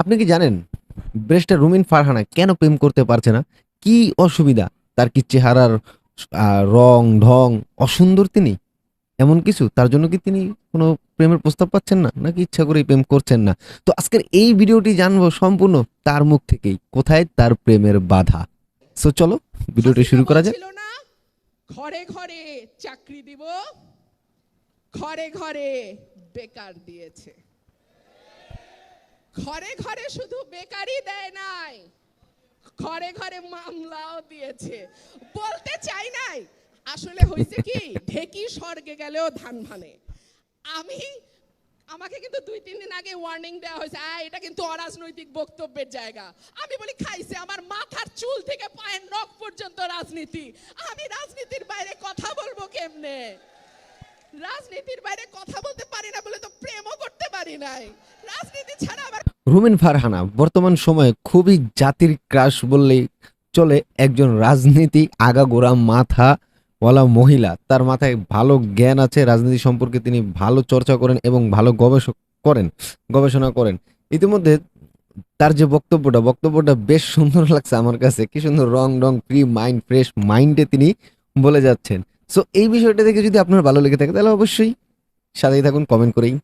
আপনি কি জানেন ব্রেস্টার রুমিন ফারহানা কেন প্রেম করতে পারছে না? কি অসুবিধা? তার কি চেহারার রং, ঢং অসুন্দর তিনি? এমন কিছু? তার জন্য কি তিনি কোনো প্রেমের প্রস্তাব পাচ্ছেন না? নাকি ইচ্ছা করেই প্রেম করছেন না? তো আজকের এই ভিডিওটি জানব সম্পূর্ণ তার মুখ থেকেই। কোথায় তার প্রেমের বাধা? সো চলো, ভিডিওটি শুরু করা না? ঘরে ঘরে চাকরি দিব, ঘরে ঘরে বেকার দিয়েছে। ঘরে ঘরে শুধু বেকারই দেয় নাই। ঘরে ঘরে মামলাও দিয়েছে। বলতে চাই নাই। আসলে হয়েছে কি ঢেকি স্বর্গে গেলেও ধান ভানে। আমি আমাকে কিন্তু দুই তিন দিন আগে ওয়ার্নিং দেওয়া হয়েছে "আয়, এটা কিন্তু অরাজনৈতিক বক্তব্যের জায়গা। আমি বলি খাইছে আমার মাথার চুল থেকে পায়ের নখ পর্যন্ত রাজনীতি। আমি রাজনীতির বাইরে কথা বলব কেমনে? রাজনীতির বাইরে কথা বলতে পারি না বলে রুমিন ফারহানা, বর্তমান সময়ে খুবই জাতির ক্রাশ বললেই চলে একজন রাজনীতি আগাগোড়া মাথা ওয়ালা মহিলা। তার মাথায় ভালো জ্ঞান আছে, রাজনীতি সম্পর্কে তিনি ভালো চর্চা করেন এবং ভালো গবেষক করেন, গবেষণা করেন। ইতিমধ্যে তার যে বক্তব্যটা বক্তব্যটা বেশ সুন্দর লাগছে আমার কাছে। কি সুন্দর রং রং ফ্রি মাইন্ড ফ্রেশ মাইন্ডে তিনি বলে যাচ্ছেন। সো এই বিষয়টা দেখে যদি আপনার ভালো লেগে থাকে, তাহলে অবশ্যই সাথেই থাকুন কমেন্ট করেই।